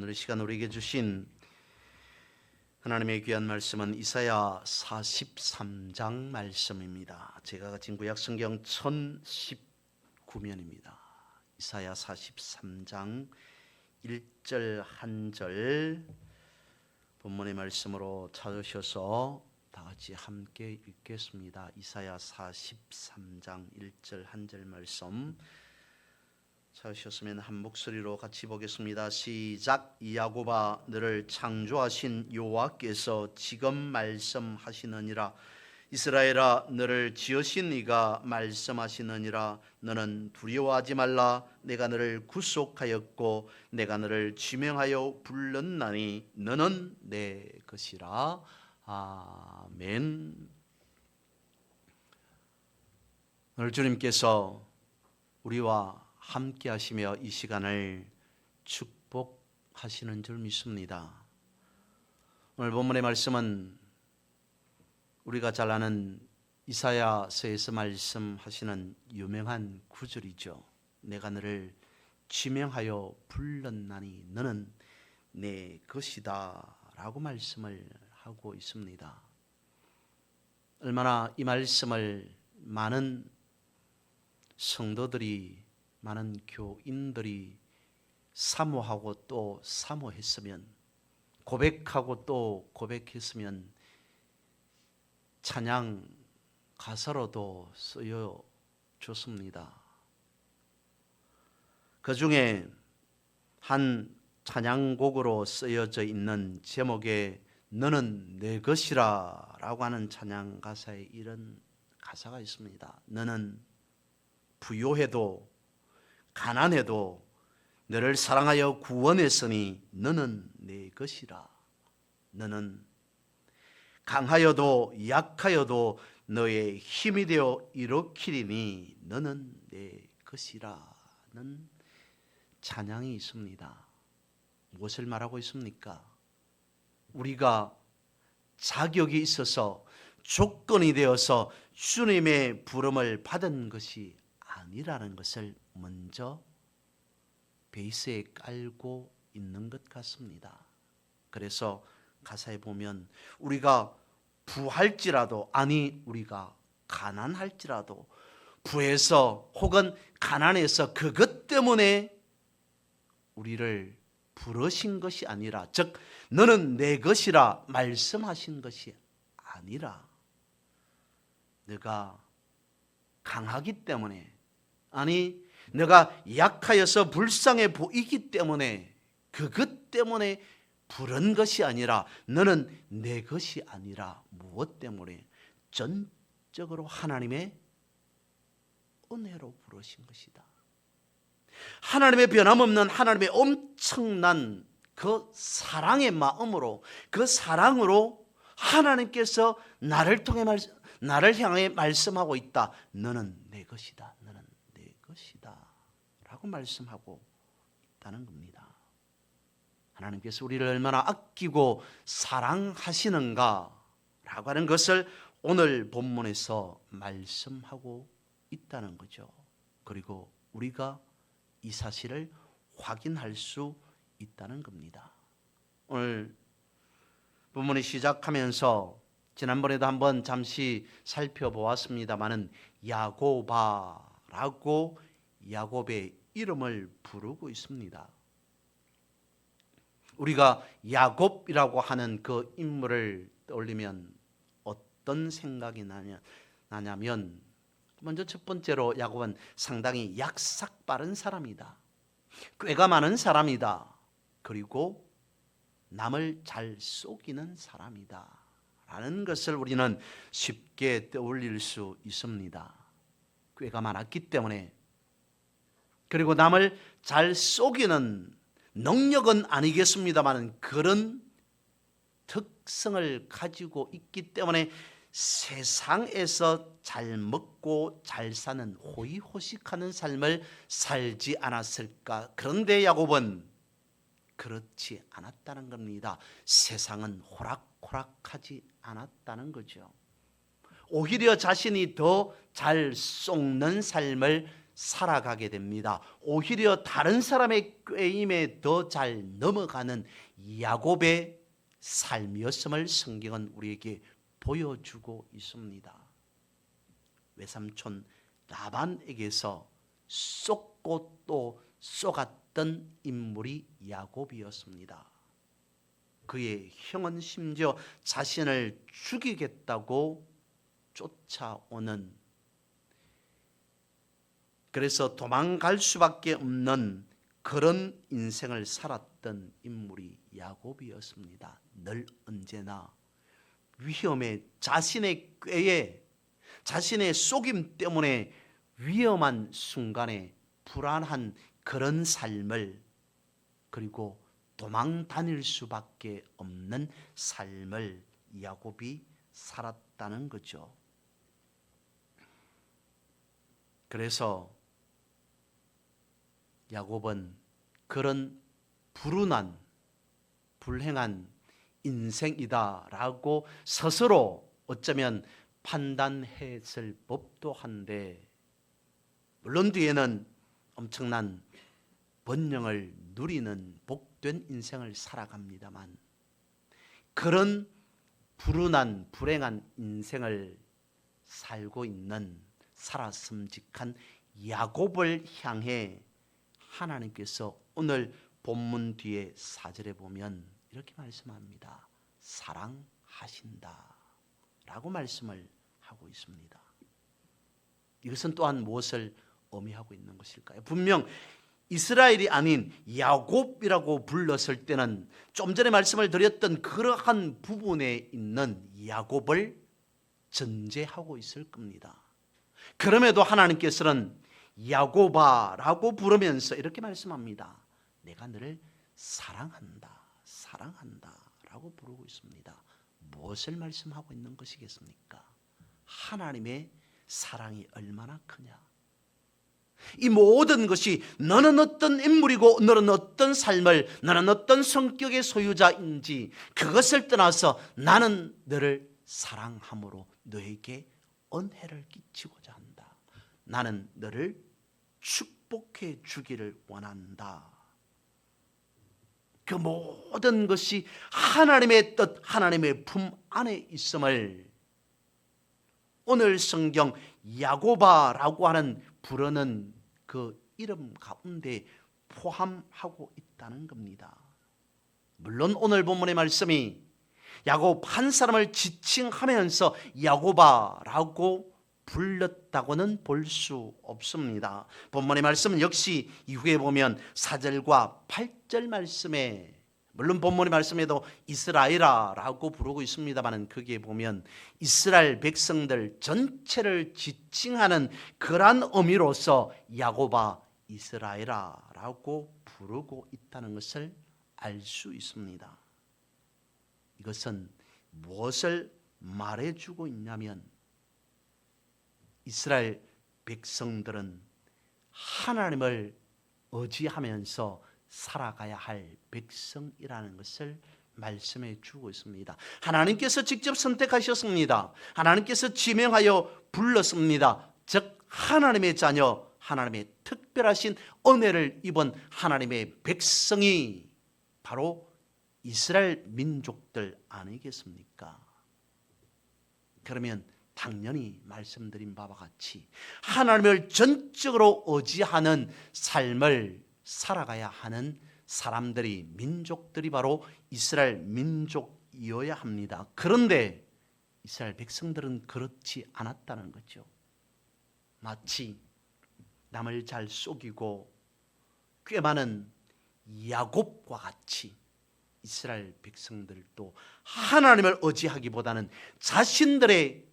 오늘 이 시간 우리에게 주신 하나님의 귀한 말씀은 이사야 43장 말씀입니다. 제가 가진 구약 성경 1019면입니다. 이사야 43장 1절 한 절 본문의 말씀으로 찾으셔서 다 같이 함께 읽겠습니다. 이사야 43장 1절 한 절 말씀 찾으셨으면 한 목소리로 같이 보겠습니다. 시작. 야고바 너를 창조하신 여호와께서 지금 말씀하시느니라. 이스라엘아 너를 지으신 이가 말씀하시느니라. 너는 두려워하지 말라. 내가 너를 구속하였고 내가 너를 지명하여 불렀나니 너는 내 것이라. 아멘. 오늘 주님께서 우리와 함께 하시며 이 시간을 축복하시는 줄 믿습니다. 오늘 본문의 말씀은 우리가 잘 아는 이사야서에서 말씀하시는 유명한 구절이죠. 내가 너를 지명하여 불렀나니 너는 내 것이다라고 말씀을 하고 있습니다. 얼마나 이 말씀을 많은 성도들이 많은 교인들이 사모하고 또 사모했으면 고백하고 또 고백했으면 찬양 가사로도 쓰여 줬습니다. 그 중에 한 찬양곡으로 쓰여져 있는 제목에 너는 내 것이라 라고 하는 찬양 가사에 이런 가사가 있습니다. 너는 부요해도 가난해도 너를 사랑하여 구원했으니 너는 내 것이라. 너는 강하여도 약하여도 너의 힘이 되어 일으키리니 너는 내 것이라는 찬양이 있습니다. 무엇을 말하고 있습니까? 우리가 자격이 있어서 조건이 되어서 주님의 부름을 받은 것이 아니라는 것을 먼저 베이스에 깔고 있는 것 같습니다. 그래서 가사에 보면 우리가 부할지라도 아니 우리가 가난할지라도 부에서 혹은 가난해서 그것 때문에 우리를 부르신 것이 아니라 즉 너는 내 것이라 말씀하신 것이 아니라 내가 강하기 때문에 아니 내가 약하여서 불쌍해 보이기 때문에 그것 때문에 부른 것이 아니라 너는 내 것이 아니라 무엇 때문에 전적으로 하나님의 은혜로 부르신 것이다. 하나님의 변함없는 하나님의 엄청난 그 사랑의 마음으로 그 사랑으로 하나님께서 나를 통해 말, 나를 향해 말씀하고 있다. 너는 내 것이다. 것이다. 라고 말씀하고 있다는 겁니다. 하나님께서 우리를 얼마나 아끼고 사랑하시는가 라고 하는 것을 오늘 본문에서 말씀하고 있다는 거죠. 그리고 우리가 이 사실을 확인할 수 있다는 겁니다. 오늘 본문이 시작하면서 지난번에도 한번 잠시 살펴보았습니다만은 야고바 라고 야곱의 이름을 부르고 있습니다. 우리가 야곱이라고 하는 그 인물을 떠올리면 어떤 생각이 나냐, 나냐면 먼저 첫 번째로 야곱은 상당히 약삭 빠른 사람이다. 꾀가 많은 사람이다. 그리고 남을 잘 속이는 사람이다. 라는 것을 우리는 쉽게 떠올릴 수 있습니다. 꾀가 많았기 때문에 그리고 남을 잘 속이는 능력은 아니겠습니다만 그런 특성을 가지고 있기 때문에 세상에서 잘 먹고 잘 사는 호의호식하는 삶을 살지 않았을까? 그런데 야곱은 그렇지 않았다는 겁니다. 세상은 호락호락하지 않았다는 거죠. 오히려 자신이 더 잘 속는 삶을 살아가게 됩니다. 오히려 다른 사람의 꾀임에 더 잘 넘어가는 야곱의 삶이었음을 성경은 우리에게 보여주고 있습니다. 외삼촌 라반에게서 쏟고 또 쏘갔던 인물이 야곱이었습니다. 그의 형은 심지어 자신을 죽이겠다고 쫓아오는 그래서 도망갈 수밖에 없는 그런 인생을 살았던 인물이 야곱이었습니다. 늘 언제나 위험에 자신의 꾀에 자신의 속임 때문에 위험한 순간에 불안한 그런 삶을 그리고 도망 다닐 수밖에 없는 삶을 야곱이 살았다는 거죠. 그래서 야곱은 그런 불운한 불행한 인생이다라고 스스로 어쩌면 판단했을 법도 한데 물론 뒤에는 엄청난 번영을 누리는 복된 인생을 살아갑니다만 그런 불운한 불행한 인생을 살고 있는 살아섬직한 야곱을 향해 하나님께서 오늘 본문 뒤에 사절에 보면 이렇게 말씀합니다. 사랑하신다. 라고 말씀을 하고 있습니다. 이것은 또한 무엇을 의미하고 있는 것일까요? 분명 이스라엘이 아닌 야곱이라고 불렀을 때는 좀 전에 말씀을 드렸던 그러한 부분에 있는 야곱을 전제하고 있을 겁니다. 그럼에도 하나님께서는 야고바라고 부르면서 이렇게 말씀합니다. 내가 너를 사랑한다. 사랑한다라고 부르고 있습니다. 무엇을 말씀하고 있는 것이겠습니까? 하나님의 사랑이 얼마나 크냐. 이 모든 것이 너는 어떤 인물이고 너는 어떤 삶을 너는 어떤 성격의 소유자인지 그것을 떠나서 나는 너를 사랑함으로 너에게 은혜를 끼치고자 한다. 나는 너를 축복해 주기를 원한다. 그 모든 것이 하나님의 뜻, 하나님의 품 안에 있음을 오늘 성경 야고바라고 하는 부르는 그 이름 가운데 포함하고 있다는 겁니다. 물론 오늘 본문의 말씀이 야곱 한 사람을 지칭하면서 야고바라고 불렀다고는 볼 수 없습니다. 본문의 말씀은 역시 이후에 보면 4절과 8절 말씀에 물론 본문의 말씀에도 이스라엘아라고 부르고 있습니다만은 거기에 보면 이스라엘 백성들 전체를 지칭하는 그러한 의미로서 야고바 이스라엘아라고 부르고 있다는 것을 알 수 있습니다. 이것은 무엇을 말해주고 있냐면 이스라엘 백성들은 하나님을 의지하면서 살아가야 할 백성이라는 것을 말씀해 주고 있습니다. 하나님께서 직접 선택하셨습니다. 하나님께서 지명하여 불렀습니다. 즉 하나님의 자녀, 하나님의 특별하신 은혜를 입은 하나님의 백성이 바로 이스라엘 민족들 아니겠습니까? 그러면 당연히 말씀드린 바와 같이 하나님을 전적으로 의지하는 삶을 살아가야 하는 사람들이 민족들이 바로 이스라엘 민족이어야 합니다. 그런데 이스라엘 백성들은 그렇지 않았다는 거죠. 마치 남을 잘 속이고 꽤 많은 야곱과 같이 이스라엘 백성들도 하나님을 의지하기보다는 자신들의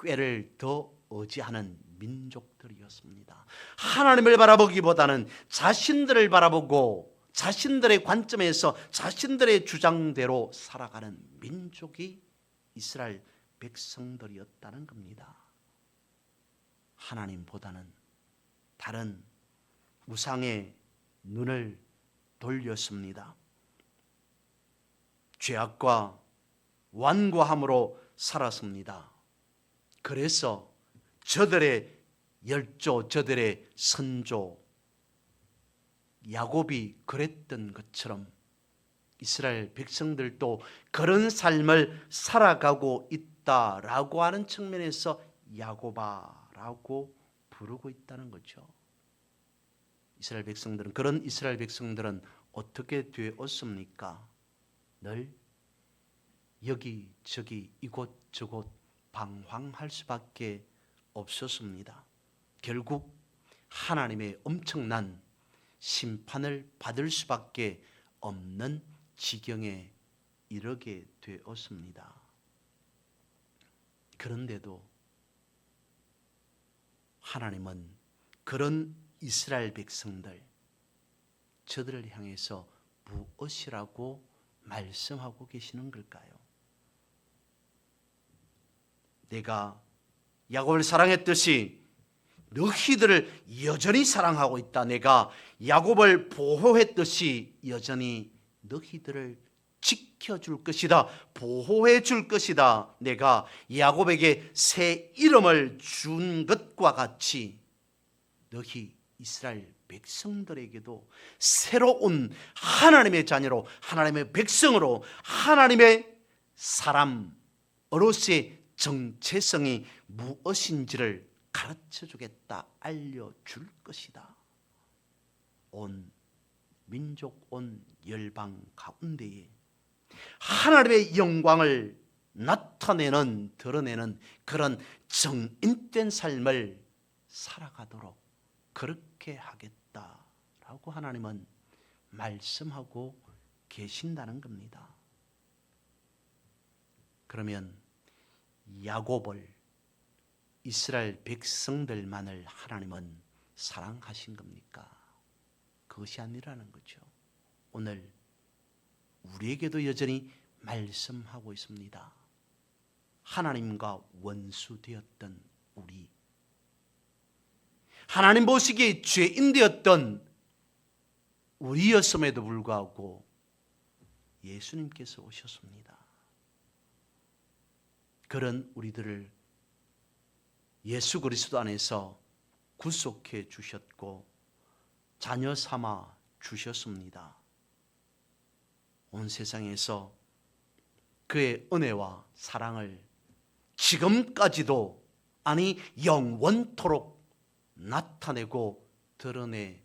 꾀를 더 의지하는 민족들이었습니다. 하나님을 바라보기보다는 자신들을 바라보고 자신들의 관점에서 자신들의 주장대로 살아가는 민족이 이스라엘 백성들이었다는 겁니다. 하나님보다는 다른 우상의 눈을 돌렸습니다. 죄악과 완고함으로 살았습니다. 그래서 저들의 열조 저들의 선조 야곱이 그랬던 것처럼 이스라엘 백성들도 그런 삶을 살아가고 있다라고 하는 측면에서 야고바라고 부르고 있다는 거죠. 이스라엘 백성들은 그런 이스라엘 백성들은 어떻게 되었습니까? 늘 여기 저기 이곳 저곳 방황할 수밖에 없었습니다. 결국 하나님의 엄청난 심판을 받을 수밖에 없는 지경에 이르게 되었습니다. 그런데도 하나님은 그런 이스라엘 백성들 저들을 향해서 무엇이라고 말씀하고 계시는 걸까요? 내가 야곱을 사랑했듯이 너희들을 여전히 사랑하고 있다. 내가 야곱을 보호했듯이 여전히 너희들을 지켜줄 것이다. 보호해 줄 것이다. 내가 야곱에게 새 이름을 준 것과 같이 너희 이스라엘 백성들에게도 새로운 하나님의 자녀로 하나님의 백성으로 하나님의 사람으로서의 정체성이 무엇인지를 가르쳐 주겠다, 알려 줄 것이다. 온 민족, 온 열방 가운데에 하나님의 영광을 나타내는, 드러내는 그런 정인된 삶을 살아가도록 그렇게 하겠다 라고 하나님은 말씀하고 계신다는 겁니다. 그러면 야곱을 이스라엘 백성들만을 하나님은 사랑하신 겁니까? 그것이 아니라는 거죠. 오늘 우리에게도 여전히 말씀하고 있습니다. 하나님과 원수 되었던 우리 하나님 보시기에 죄인 되었던 우리였음에도 불구하고 예수님께서 오셨습니다. 그런 우리들을 예수 그리스도 안에서 구속해 주셨고 자녀 삼아 주셨습니다. 온 세상에서 그의 은혜와 사랑을 지금까지도 아니 영원토록 나타내고 드러내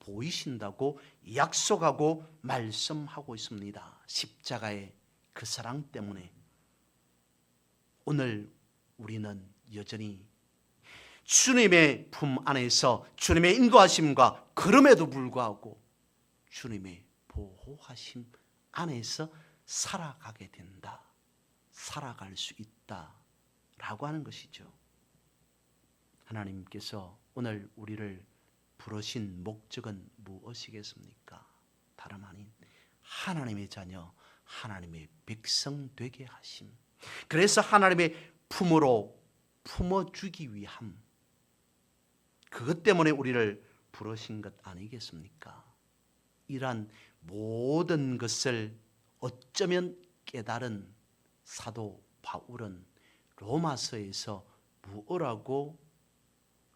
보이신다고 약속하고 말씀하고 있습니다. 십자가의 그 사랑 때문에 오늘 우리는 여전히 주님의 품 안에서 주님의 인도하심과 그럼에도 불구하고 주님의 보호하심 안에서 살아가게 된다. 살아갈 수 있다. 라고 하는 것이죠. 하나님께서 오늘 우리를 부르신 목적은 무엇이겠습니까? 다름 아닌 하나님의 자녀, 하나님의 백성 되게 하심. 그래서 하나님의 품으로 품어주기 위함. 그것 때문에 우리를 부르신 것 아니겠습니까? 이러한 모든 것을 어쩌면 깨달은 사도 바울은 로마서에서 무엇라고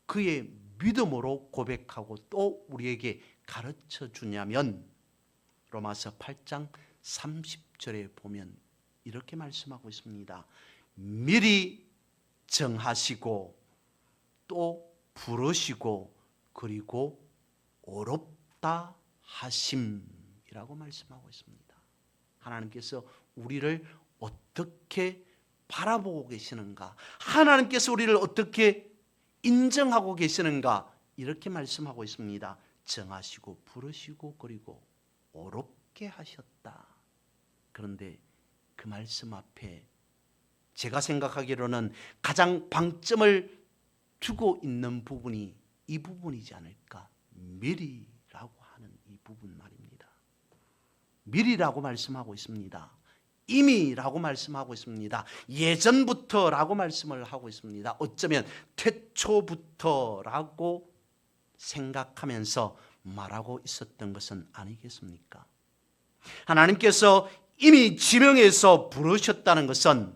그의 믿음으로 고백하고 또 우리에게 가르쳐 주냐면 로마서 8장 30절에 보면 이렇게 말씀하고 있습니다. 미리 정하시고 또 부르시고 그리고 어렵다 하심이라고 말씀하고 있습니다. 하나님께서 우리를 어떻게 바라보고 계시는가? 하나님께서 우리를 어떻게 인정하고 계시는가? 이렇게 말씀하고 있습니다. 정하시고 부르시고 그리고 어렵게 하셨다. 그런데 그 말씀 앞에 제가 생각하기로는 가장 방점을 두고 있는 부분이 이 부분이지 않을까? 미리라고 하는 이 부분 말입니다. 미리라고 말씀하고 있습니다. 이미라고 말씀하고 있습니다. 예전부터라고 말씀을 하고 있습니다. 어쩌면 태초부터라고 생각하면서 말하고 있었던 것은 아니겠습니까? 하나님께서 이미 지명해서 부르셨다는 것은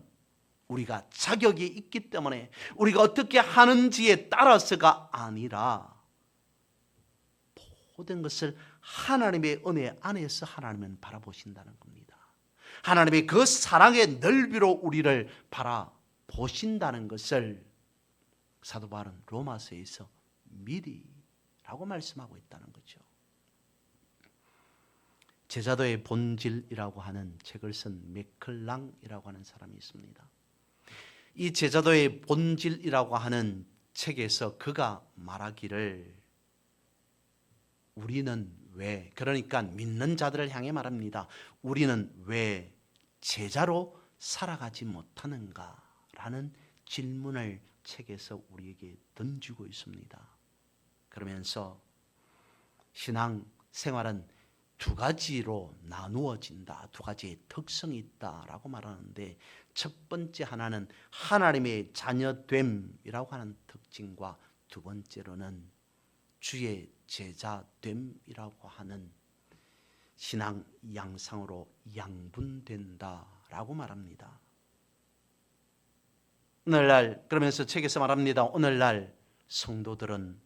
우리가 자격이 있기 때문에 우리가 어떻게 하는지에 따라서가 아니라 모든 것을 하나님의 은혜 안에서 하나님은 바라보신다는 겁니다. 하나님의 그 사랑의 넓이로 우리를 바라보신다는 것을 사도 바울은 로마서에서 미리라고 말씀하고 있다는 거죠. 제자도의 본질이라고 하는 책을 쓴 메클랑이라고 하는 사람이 있습니다. 이 제자도의 본질이라고 하는 책에서 그가 말하기를 우리는 왜 그러니까 믿는 자들을 향해 말합니다. 우리는 왜 제자로 살아가지 못하는가라는 질문을 책에서 우리에게 던지고 있습니다. 그러면서 신앙 생활은 두 가지로 나누어진다. 두 가지의 특성이 있다라고 말하는데 첫 번째 하나는 하나님의 자녀됨이라고 하는 특징과 두 번째로는 주의 제자 됨이라고 하는 신앙 양상으로 양분된다라고 말합니다. 오늘날 그러면서 책에서 말합니다. 오늘날 성도들은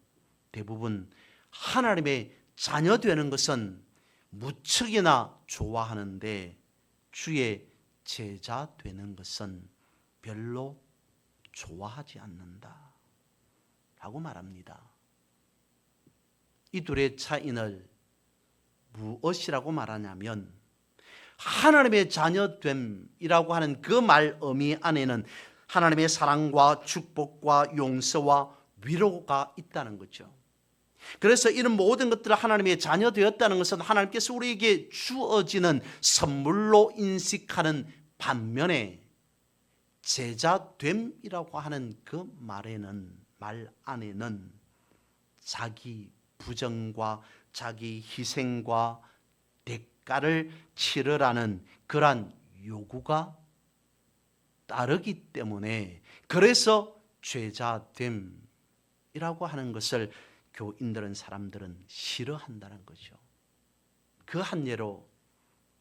대부분 하나님의 자녀 되는 것은 무척이나 좋아하는데 주의 제자 되는 것은 별로 좋아하지 않는다. 라고 말합니다. 이 둘의 차이를 무엇이라고 말하냐면 하나님의 자녀됨이라고 하는 그 말 의미 안에는 하나님의 사랑과 축복과 용서와 위로가 있다는 거죠. 그래서 이런 모든 것들을 하나님의 자녀 되었다는 것은 하나님께서 우리에게 주어지는 선물로 인식하는 반면에 제자됨이라고 하는 그 말에는 말 안에는 자기 부정과 자기 희생과 대가를 치르라는 그러한 요구가 따르기 때문에 그래서 죄자됨이라고 하는 것을 교인들은 사람들은 싫어한다는 거죠. 그 한 예로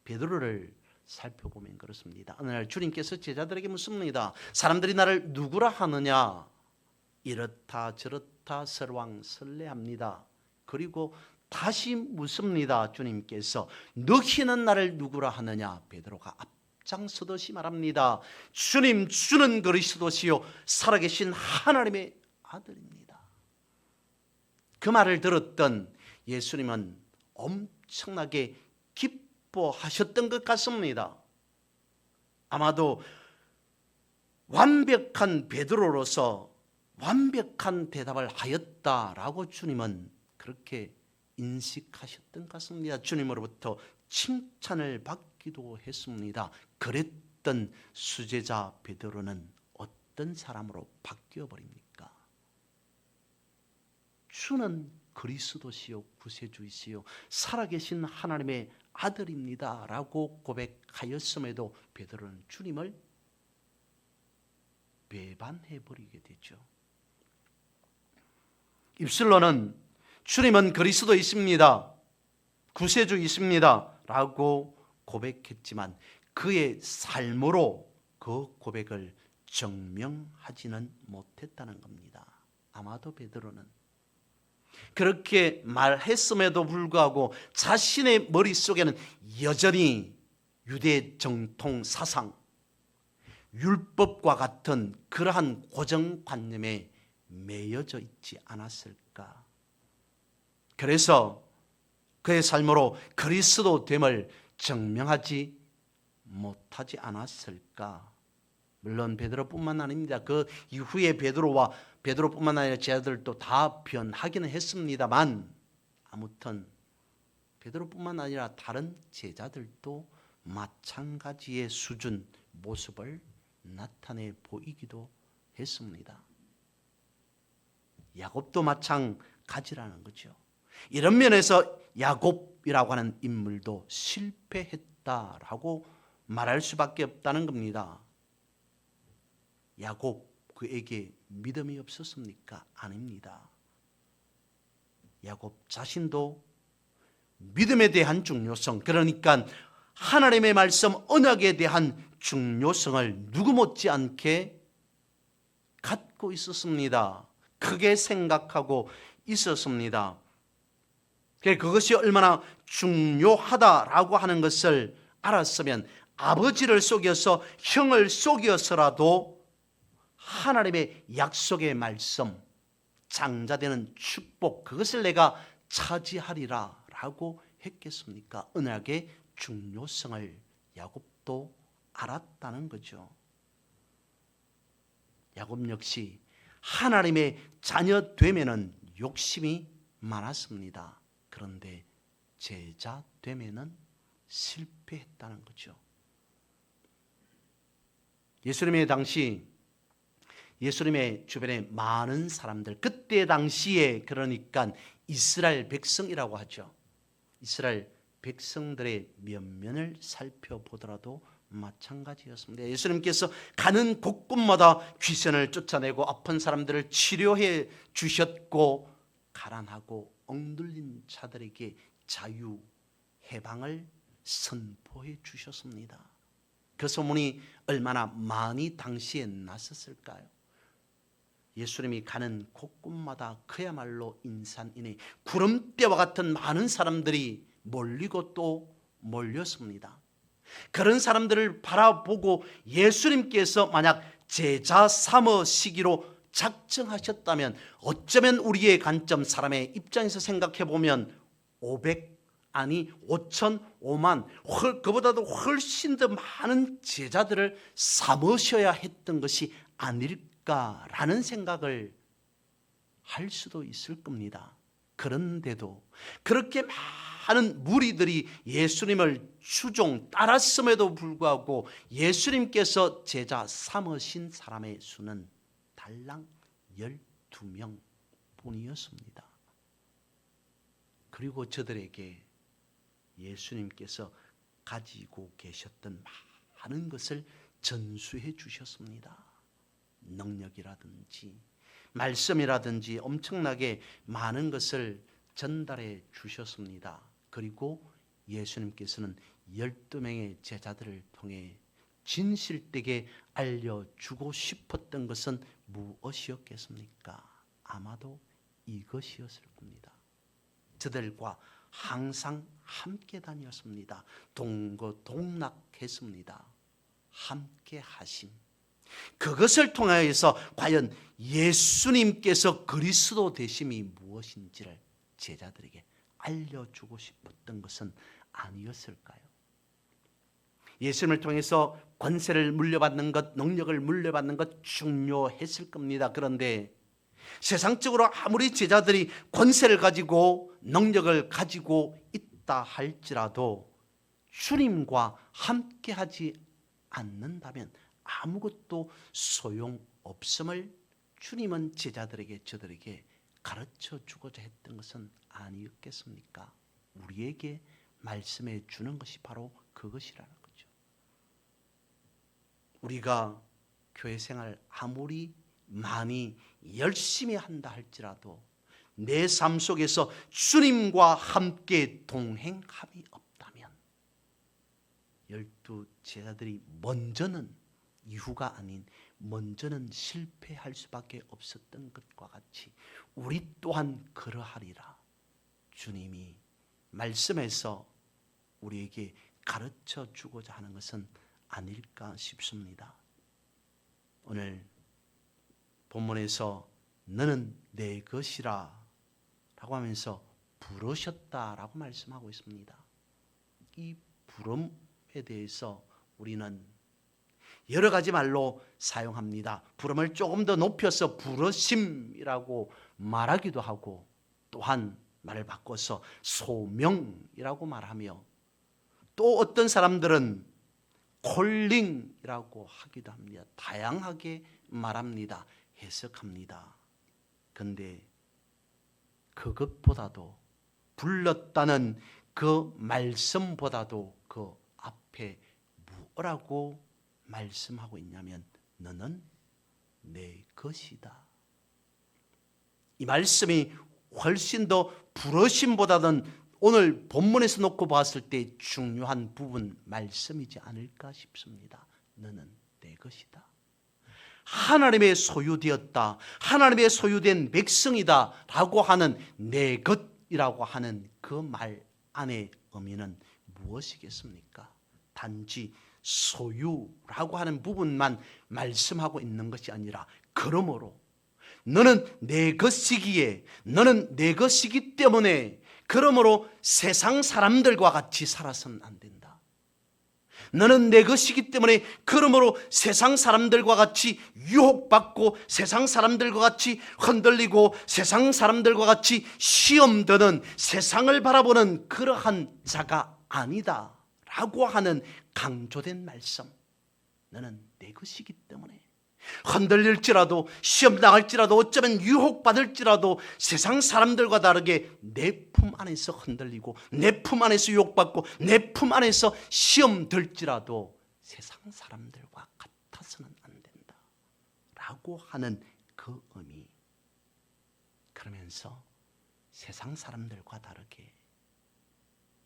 베드로를 살펴보면 그렇습니다. 어느 날 주님께서 제자들에게 묻습니다. 사람들이 나를 누구라 하느냐? 이렇다 저렇다 설왕설래합니다. 그리고 다시 묻습니다. 주님께서 너희는 나를 누구라 하느냐? 베드로가 앞장서듯이 말합니다. 주님 주는 그리스도시요 살아계신 하나님의 아들입니다. 그 말을 들었던 예수님은 엄청나게 기뻐하셨던 것 같습니다. 아마도 완벽한 베드로로서 완벽한 대답을 하였다라고 주님은 그렇게 인식하셨던 것 같습니다. 주님으로부터 칭찬을 받기도 했습니다. 그랬던 수제자 베드로는 어떤 사람으로 바뀌어 버립니까? 주는 그리스도시요 구세주이시요 살아계신 하나님의 아들입니다라고 고백하였음에도 베드로는 주님을 배반해 버리게 되죠. 입술로는 주님은 그리스도이십니다. 구세주이십니다. 라고 고백했지만 그의 삶으로 그 고백을 증명하지는 못했다는 겁니다. 아마도 베드로는 그렇게 말했음에도 불구하고 자신의 머릿속에는 여전히 유대 정통 사상, 율법과 같은 그러한 고정관념에 매여져 있지 않았을까? 그래서 그의 삶으로 그리스도 됨을 증명하지 못하지 않았을까? 물론 베드로뿐만 아닙니다. 그 이후에 베드로와 베드로뿐만 아니라 제자들도 다 변하기는 했습니다만 아무튼 베드로뿐만 아니라 다른 제자들도 마찬가지의 수준 모습을 나타내 보이기도 했습니다. 야곱도 마찬가지라는 거죠. 이런 면에서 야곱이라고 하는 인물도 실패했다라고 말할 수밖에 없다는 겁니다. 야곱 그에게 믿음이 없었습니까? 아닙니다. 야곱 자신도 믿음에 대한 중요성, 그러니까 하나님의 말씀 언약에 대한 중요성을 누구 못지않게 갖고 있었습니다. 크게 생각하고 있었습니다. 그것이 얼마나 중요하다라고 하는 것을 알았으면 아버지를 속여서 형을 속여서라도 하나님의 약속의 말씀, 장자되는 축복, 그것을 내가 차지하리라 라고 했겠습니까? 언약의 중요성을 야곱도 알았다는 거죠. 야곱 역시 하나님의 자녀 되면은 욕심이 많았습니다. 그런데 제자 되면은 실패했다는 거죠. 예수님의 당시 예수님의 주변에 많은 사람들 그때 당시에 그러니까 이스라엘 백성이라고 하죠. 이스라엘 백성들의 면면을 살펴보더라도 마찬가지였습니다. 예수님께서 가는 곳곳마다 귀신을 쫓아내고 아픈 사람들을 치료해 주셨고 가난하고 엉들린 자들에게 자유 해방을 선포해 주셨습니다. 그 소문이 얼마나 많이 당시에 났었을까요? 예수님이 가는 곳곳마다 그야말로 인산인해 구름대와 같은 많은 사람들이 몰리고 또 몰렸습니다. 그런 사람들을 바라보고 예수님께서 만약 제자 삼으시기로 작정하셨다면 어쩌면 우리의 관점 사람의 입장에서 생각해 보면 500 아니 5천 5만 훨 그보다도 훨씬 더 많은 제자들을 삼으셔야 했던 것이 아닐까라는 생각을 할 수도 있을 겁니다. 그런데도 그렇게 많은 무리들이 예수님을 추종 따랐음에도 불구하고 예수님께서 제자 삼으신 사람의 수는 달랑 12명 뿐이었습니다. 그리고 저들에게 예수님께서 가지고 계셨던 많은 것을 전수해 주셨습니다. 능력이라든지 말씀이라든지 엄청나게 많은 것을 전달해 주셨습니다. 그리고 예수님께서는 12명의 제자들을 통해 진실되게 알려주고 싶었던 것은 무엇이었겠습니까? 아마도 이것이었을 겁니다. 저들과 항상 함께 다녔습니다. 동거동락했습니다. 함께 하심. 그것을 통하여서 과연 예수님께서 그리스도 되심이 무엇인지를 제자들에게 알려주고 싶었던 것은 아니었을까요? 예수님을 통해서 권세를 물려받는 것, 능력을 물려받는 것 중요했을 겁니다. 그런데 세상적으로 아무리 제자들이 권세를 가지고 능력을 가지고 있다 할지라도 주님과 함께 하지 않는다면 아무것도 소용 없음을 주님은 제자들에게 저들에게 가르쳐 주고자 했던 것은 아니었겠습니까? 우리에게 말씀해 주는 것이 바로 그것이라는. 우리가 교회 생활 아무리 많이 열심히 한다 할지라도 내 삶 속에서 주님과 함께 동행함이 없다면 열두 제자들이 먼저는 이후가 아닌 먼저는 실패할 수밖에 없었던 것과 같이 우리 또한 그러하리라. 주님이 말씀에서 우리에게 가르쳐 주고자 하는 것은 아닐까 싶습니다. 오늘 본문에서 너는 내 것이라 라고 하면서 부르셨다라고 말씀하고 있습니다. 이 부름에 대해서 우리는 여러 가지 말로 사용합니다. 부름을 조금 더 높여서 부르심이라고 말하기도 하고 또한 말을 바꿔서 소명이라고 말하며 또 어떤 사람들은 콜링이라고 하기도 합니다. 다양하게 말합니다. 해석합니다. 근데 그것보다도 불렀다는 그 말씀보다도 그 앞에 뭐라고 말씀하고 있냐면 너는 내 것이다. 이 말씀이 훨씬 더 부러심보다는 오늘 본문에서 놓고 봤을 때 중요한 부분 말씀이지 않을까 싶습니다. 너는 내 것이다. 하나님의 소유되었다. 하나님의 소유된 백성이다. 라고 하는 내 것이라고 하는 그 말 안의 의미는 무엇이겠습니까? 단지 소유라고 하는 부분만 말씀하고 있는 것이 아니라 그러므로 너는 내 것이기에 너는 내 것이기 때문에 그러므로 세상 사람들과 같이 살아서는 안 된다. 너는 내 것이기 때문에 그러므로 세상 사람들과 같이 유혹받고 세상 사람들과 같이 흔들리고 세상 사람들과 같이 시험 드는 세상을 바라보는 그러한 자가 아니다. 라고 하는 강조된 말씀. 너는 내 것이기 때문에 흔들릴지라도 시험 당할지라도 어쩌면 유혹받을지라도 세상 사람들과 다르게 내 품 안에서 흔들리고 내 품 안에서 유혹받고 내 품 안에서 시험 들지라도 세상 사람들과 같아서는 안 된다. 라고 하는 그 의미. 그러면서 세상 사람들과 다르게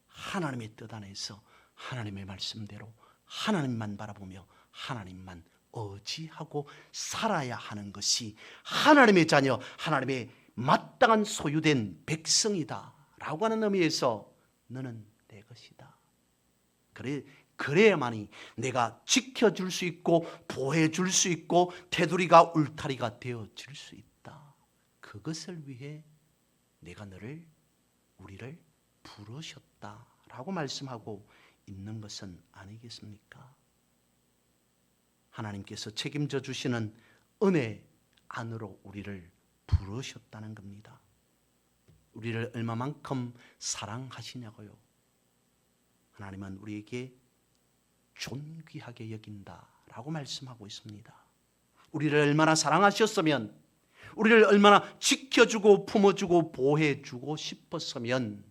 하나님의 뜻 안에서 하나님의 말씀대로 하나님만 바라보며 하나님만 의지하고 살아야 하는 것이 하나님의 자녀, 하나님의 마땅한 소유된 백성이다. 라고 하는 의미에서 너는 내 것이다. 그래, 그래야만이 내가 지켜줄 수 있고 보호해줄 수 있고 테두리가 울타리가 되어줄 수 있다. 그것을 위해 내가 너를 우리를 부르셨다 라고 말씀하고 있는 것은 아니겠습니까? 하나님께서 책임져 주시는 은혜 안으로 우리를 부르셨다는 겁니다. 우리를 얼마만큼 사랑하시냐고요. 하나님은 우리에게 존귀하게 여긴다라고 말씀하고 있습니다. 우리를 얼마나 사랑하셨으면 우리를 얼마나 지켜주고 품어주고 보호해주고 싶었으면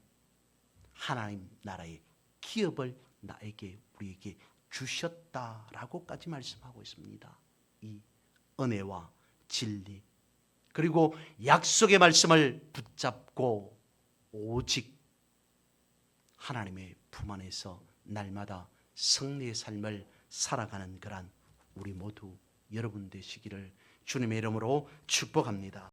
하나님 나라의 기업을 나에게 우리에게 주셨다라고까지 말씀하고 있습니다. 이 은혜와 진리 그리고 약속의 말씀을 붙잡고 오직 하나님의 품 안에서 날마다 승리의 삶을 살아가는 그란 우리 모두 여러분 되시기를 주님의 이름으로 축복합니다.